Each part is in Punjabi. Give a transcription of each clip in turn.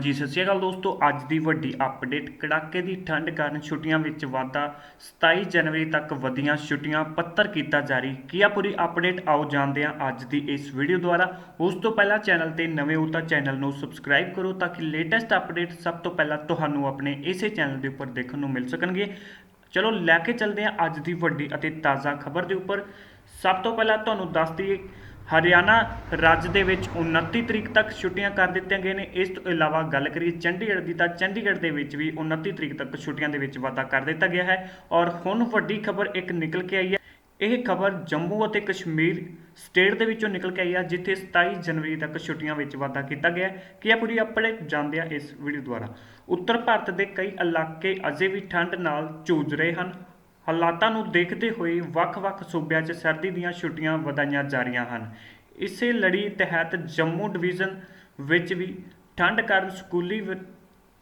ਜੀ, ਸਤਿ ਸ਼੍ਰੀ ਅਕਾਲ ਦੋਸਤੋ। ਅੱਜ ਦੀ ਵੱਡੀ ਅਪਡੇਟ ਕੜਾਕੇ ਦੀ ਠੰਡ ਕਾਰਨ ਛੁੱਟੀਆਂ ਵਿੱਚ ਵਾਧਾ। 27 ਜਨਵਰੀ ਤੱਕ ਵਧੀਆਂ ਛੁੱਟੀਆਂ ਪੱਤਰ ਕੀਤਾ ਜਾਰੀ। ਕੀ ਆ ਪੂਰੀ ਅਪਡੇਟ ਆਓ ਜਾਣਦੇ ਹਾਂ ਅੱਜ ਦੀ ਇਸ ਵੀਡੀਓ ਦੁਆਰਾ। ਉਸ ਤੋਂ ਪਹਿਲਾਂ ਚੈਨਲ ਤੇ ਨਵੇਂ ਹੋ ਤਾਂ ਚੈਨਲ ਨੂੰ ਸਬਸਕ੍ਰਾਈਬ ਕਰੋ ਤਾਂ ਕਿ ਲੇਟੈਸਟ ਅਪਡੇਟ ਸਭ ਤੋਂ ਪਹਿਲਾਂ ਤੁਹਾਨੂੰ ਆਪਣੇ ਇਸੇ ਚੈਨਲ ਦੇ ਉੱਪਰ ਦੇਖਣ ਨੂੰ ਮਿਲ ਸਕਣਗੇ। ਚਲੋ, ਲੈ ਕੇ ਚੱਲਦੇ ਹਾਂ ਅੱਜ ਦੀ ਵੱਡੀ ਅਤੇ ਤਾਜ਼ਾ ਖਬਰ ਦੇ ਉੱਪਰ। ਸਭ ਤੋਂ ਪਹਿਲਾਂ ਤੁਹਾਨੂੰ ਦੱਸ ਦਈਏ ਹਰਿਆਣਾ ਰਾਜ ਦੇ ਵਿੱਚ 29 ਤਰੀਕ ਤੱਕ ਛੁੱਟੀਆਂ ਕਰ ਦਿੱਤੀਆਂ ਗਈਆਂ ਨੇ। ਇਸ ਤੋਂ ਇਲਾਵਾ ਗੱਲ ਕਰੀਏ ਚੰਡੀਗੜ੍ਹ ਦੀ ਤਾਂ ਚੰਡੀਗੜ੍ਹ ਦੇ ਵਿੱਚ ਵੀ 29 ਤਰੀਕ ਤੱਕ ਛੁੱਟੀਆਂ ਦੇ ਵਿੱਚ ਵਾਧਾ ਕਰ ਦਿੱਤਾ ਗਿਆ ਹੈ ਔਰ ਹੁਣ ਵੱਡੀ ਖਬਰ ਇੱਕ ਨਿਕਲ ਕੇ ਆਈ ਹੈ। ਇਹ ਖਬਰ ਜੰਮੂ ਅਤੇ ਕਸ਼ਮੀਰ ਸਟੇਟ ਦੇ ਵਿੱਚੋਂ ਨਿਕਲ ਕੇ ਆਈ ਹੈ, ਜਿੱਥੇ 27 ਜਨਵਰੀ ਤੱਕ ਛੁੱਟੀਆਂ ਵਿੱਚ ਵਾਧਾ ਕੀਤਾ ਗਿਆ ਹੈ। ਕੀ ਇਹ ਪੂਰੀ ਅਪਡੇਟ ਜਾਣਦੇ ਆ ਇਸ ਵੀਡੀਓ ਦੁਆਰਾ? ਉੱਤਰ ਭਾਰਤ ਦੇ ਕਈ ਇਲਾਕੇ ਅਜੇ ਵੀ ਠੰਡ ਨਾਲ ਜੂਝ ਰਹੇ ਹਨ। ਹਾਲਾਤਾਂ ਨੂੰ ਦੇਖਦੇ ਹੋਏ ਵੱਖ-ਵੱਖ ਸੂਬਿਆਂ 'ਚ ਸਰਦੀ ਦੀਆਂ ਛੁੱਟੀਆਂ ਵਧਾਈਆਂ ਜਾ ਰਹੀਆਂ ਹਨ। ਇਸੇ ਲੜੀ ਤਹਿਤ ਜੰਮੂ ਡਿਵੀਜ਼ਨ ਵਿੱਚ ਵੀ ਠੰਡ ਕਾਰਨ ਸਕੂਲੀ ਵਿ-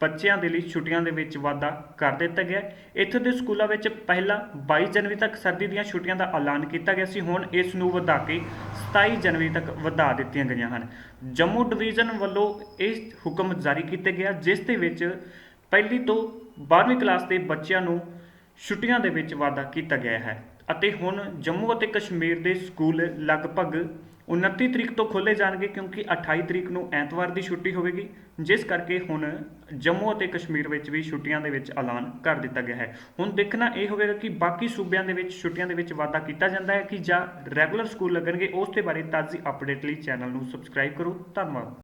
ਬੱਚਿਆਂ ਦੇ ਲਈ ਛੁੱਟੀਆਂ ਦੇ ਵਿੱਚ ਵਾਧਾ ਕਰ ਦਿੱਤਾ ਗਿਆ। ਹੈ। ਇੱਥੇ ਦੇ ਸਕੂਲਾਂ ਵਿੱਚ ਪਹਿਲਾਂ 22 ਜਨਵਰੀ ਤੱਕ ਸਰਦੀ ਦੀਆਂ ਛੁੱਟੀਆਂ ਦਾ ਐਲਾਨ ਕੀਤਾ ਗਿਆ ਸੀ। ਹੁਣ ਇਸ ਨੂੰ ਵਧਾ ਕੇ 27 ਜਨਵਰੀ ਤੱਕ ਵਧਾ ਦਿੱਤੀਆਂ ਗਈਆਂ ਹਨ। ਜੰਮੂ ਡਿਵੀਜ਼ਨ ਵੱਲੋਂ ਇਹ ਹੁਕਮ ਜਾਰੀ ਕੀਤਾ ਗਿਆ, ਜਿਸ ਦੇ ਵਿੱਚ ਪਹਿਲੀ ਤੋਂ 12ਵੀਂ ਕਲਾਸ ਦੇ ਬੱਚਿਆਂ ਨੂੰ ਛੁੱਟੀਆਂ ਦੇ ਵਿੱਚ ਵਾਧਾ ਕੀਤਾ ਗਿਆ ਹੈ ਅਤੇ ਹੁਣ ਜੰਮੂ ਅਤੇ ਕਸ਼ਮੀਰ ਦੇ ਸਕੂਲ ਲਗਭਗ 29 ਤਰੀਕ ਤੋਂ ਖੋਲੇ ਜਾਣਗੇ ਕਿਉਂਕਿ 28 ਤਰੀਕ ਨੂੰ ਐਤਵਾਰ ਦੀ ਛੁੱਟੀ ਹੋਵੇਗੀ, ਜਿਸ ਕਰਕੇ ਹੁਣ ਜੰਮੂ ਅਤੇ ਕਸ਼ਮੀਰ ਵਿੱਚ ਵੀ ਛੁੱਟੀਆਂ ਦੇ ਵਿੱਚ ਐਲਾਨ ਕਰ ਦਿੱਤਾ ਗਿਆ ਹੈ। ਹੁਣ ਦੇਖਣਾ ਇਹ ਹੋਵੇਗਾ ਕਿ ਬਾਕੀ ਸੂਬਿਆਂ ਦੇ ਵਿੱਚ ਛੁੱਟੀਆਂ ਦੇ ਵਿੱਚ ਵਾਧਾ ਕੀਤਾ ਜਾਂਦਾ ਹੈ ਕਿ ਜਾਂ ਰੈਗੂਲਰ ਸਕੂਲ ਲੱਗਣਗੇ, ਉਸ ਦੇ ਬਾਰੇ ਤਾਜ਼ੀ ਅਪਡੇਟ ਲਈ ਚੈਨਲ ਨੂੰ ਸਬਸਕ੍ਰਾਈਬ ਕਰੋ। ਧੰਨਵਾਦ।